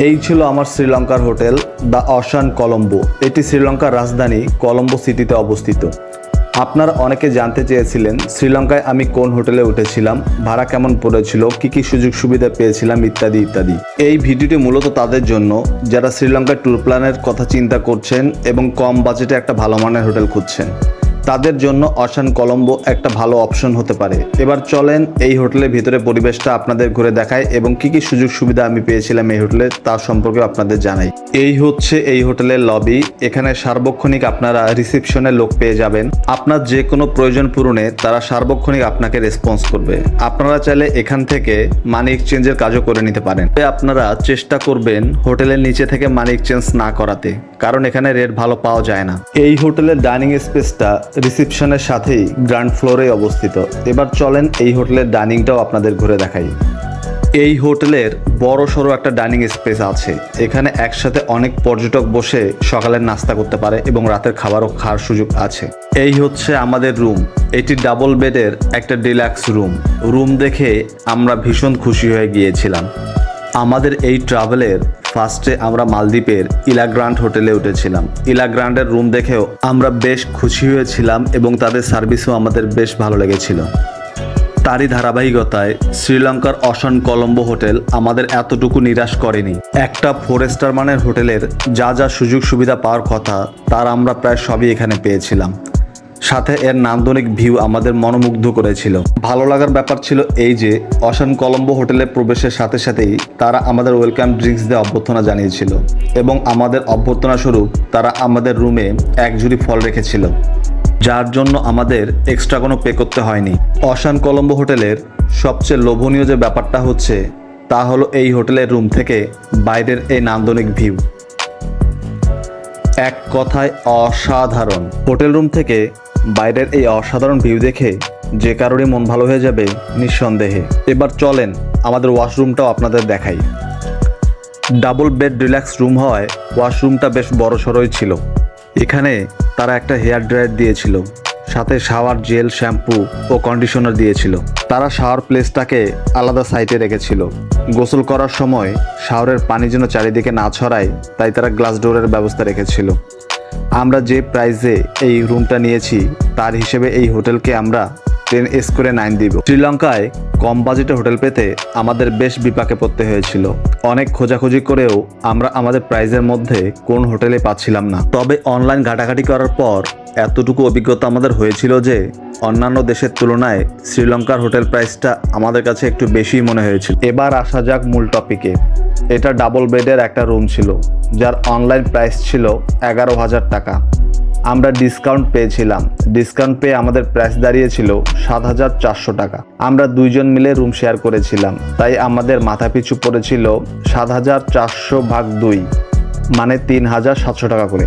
এই ছিল আমার শ্রীলঙ্কার হোটেল, দ্য অশান কলম্বো। এটি শ্রীলঙ্কার রাজধানী কলম্বো সিটিতে অবস্থিত। আপনারা অনেকে জানতে চেয়েছিলেন, শ্রীলঙ্কায় আমি কোন হোটেলে উঠেছিলাম, ভাড়া কেমন পড়েছিল, কি কি সুযোগ সুবিধা পেয়েছিলাম, ইত্যাদি ইত্যাদি। এই ভিডিওটি মূলত তাদের জন্য, যারা শ্রীলঙ্কার ট্যুর প্ল্যানের কথা চিন্তা করছেন এবং কম বাজেটে একটা ভালো মানের হোটেল খুঁজছেন। তাদের জন্য অশান কলম্বো একটা ভালো অপশন হতে পারে। এবার চলেন এই হোটেলের ভিতরে পরিবেশটা আপনাদের ঘুরে দেখায় এবং কি কি সুযোগ সুবিধা আমি পেয়েছিলাম এই হোটেলে তার সম্পর্কে আপনাদের জানাই। এই হচ্ছে এই হোটেলের লবি এখানে সার্বক্ষণিক আপনারা রিসেপশনে লোক পেয়ে যাবেন। আপনার যে কোনো প্রয়োজন পূরণে তারা সার্বক্ষণিক আপনাকে রেসপন্স করবে। আপনারা চাইলে এখান থেকে মানি এক্সচেঞ্জের কাজও করে নিতে পারেন। আপনারা চেষ্টা করবেন হোটেলের নিচে থেকে মানি এক্সচেঞ্জ না করাতে, কারণ এখানে রেট ভালো পাওয়া যায় না। এই হোটেলের ডাইনিং স্পেসটা রিসেপশনের সাথেই গ্রাউন্ড ফ্লোরে অবস্থিত। এবার চলেন এই হোটেলের ডাইনিংটাও আপনাদের ঘুরে দেখাই। এই হোটেলের বড় সড়ো একটা ডাইনিং স্পেস আছে। এখানে একসাথে অনেক পর্যটক বসে সকালের নাস্তা করতে পারে এবং রাতের খাবারও খাওয়ার সুযোগ আছে। এই হচ্ছে আমাদের রুম। এটি ডাবল বেডের একটা ডিলাক্স রুম। রুম দেখে আমরা ভীষণ খুশি হয়ে গিয়েছিলাম। আমাদের এই ট্রাভেলের ফার্স্টে আমরা মালদ্বীপের ইলাগ্রান্ড হোটেলে উঠেছিলাম। ইলাগ্রান্ডের রুম দেখেও আমরা বেশ খুশি হয়েছিলাম এবং তাদের সার্ভিসও আমাদের বেশ ভালো লেগেছিল। তারই ধারাবাহিকতায় শ্রীলঙ্কার অশান কলম্বো হোটেল আমাদের এতটুকু নিরাশ করেনি। একটা ফোর স্টার মানের হোটেলের যা যা সুযোগ সুবিধা পাওয়ার কথা, তার আমরা প্রায় সবই এখানে পেয়েছিলাম। সাথে এর নান্দনিক ভিউ আমাদের মনোমুগ্ধ করেছিল। ভালো লাগার ব্যাপার ছিল এই যে, অশান কলম্বো হোটেলে প্রবেশের সাথে সাথেই তারা আমাদের ওয়েলকাম ড্রিঙ্কস দিয়ে অভ্যর্থনা জানিয়েছিল এবং আমাদের অভ্যর্থনা স্বরূপ তারা আমাদের রুমে এক ঝুড়ি ফল রেখেছিল, যার জন্য আমাদের এক্সট্রা কোনো পে করতে হয়নি। অশান কলম্বো হোটেলের সবচেয়ে লোভনীয় যে ব্যাপারটা হচ্ছে, তা হলো এই হোটেলের রুম থেকে বাইরের এই নান্দনিক ভিউ। এক কথায় অসাধারণ। হোটেল রুম থেকে বাইরের এই অসাধারণ ভিউ দেখে যে কারোরই মন ভালো হয়ে যাবে নিঃসন্দেহে। এবার চলেন আমাদের ওয়াশরুমটাও আপনাদের দেখাই। ডাবল বেড রিল্যাক্স রুম হওয়ায় ওয়াশরুমটা বেশ বড় সড়ই ছিল। এখানে তারা একটা হেয়ার ড্রায়ার দিয়েছিল, সাথে শাওয়ার জেল শ্যাম্পু ও কন্ডিশনার দিয়েছিল। তারা শাওয়ার প্লেসটাকে আলাদা সাইটে রেখেছিল। গোসল করার সময় শাওয়ারের পানি যেন চারিদিকে না ছড়ায়, তাই তারা গ্লাস ডোরের ব্যবস্থা রেখেছিল। আমরা যে প্রাইসে এই রুমটা নিয়েছি, তার হিসেবে এই হোটেলকে আমরা টেন এস করে নাইন দিব। শ্রীলঙ্কায় কম বাজেটে হোটেল পেতে আমাদের বেশ বিপাকে পড়তে হয়েছিল। অনেক খোঁজাখুঁজি করেও আমরা আমাদের প্রাইজের মধ্যে কোন হোটেলে পাচ্ছিলাম না। তবে অনলাইন ঘাটাঘাটি করার পর এতটুকু অভিজ্ঞতা আমাদের হয়েছিল যে অন্যান্য দেশের তুলনায় শ্রীলঙ্কার হোটেল প্রাইসটা আমাদের কাছে একটু বেশি মনে হয়েছিল। এবার আসা যাক মূল টপিকে এটা ডাবল বেডের একটা রুম ছিল, যার অনলাইন প্রাইস ছিল এগারো হাজার টাকা। আমরা ডিসকাউন্ট পেয়েছিলাম। ডিসকাউন্ট পেয়ে আমাদের প্রাইস দাঁড়িয়েছিল সাত হাজার চারশো টাকা। আমরা দুইজন মিলে রুম শেয়ার করেছিলাম। তাই আমাদের মাথাপিছু পড়েছিল সাত হাজার চারশো ভাগ দুই মানে তিন হাজার সাতশো টাকা করে।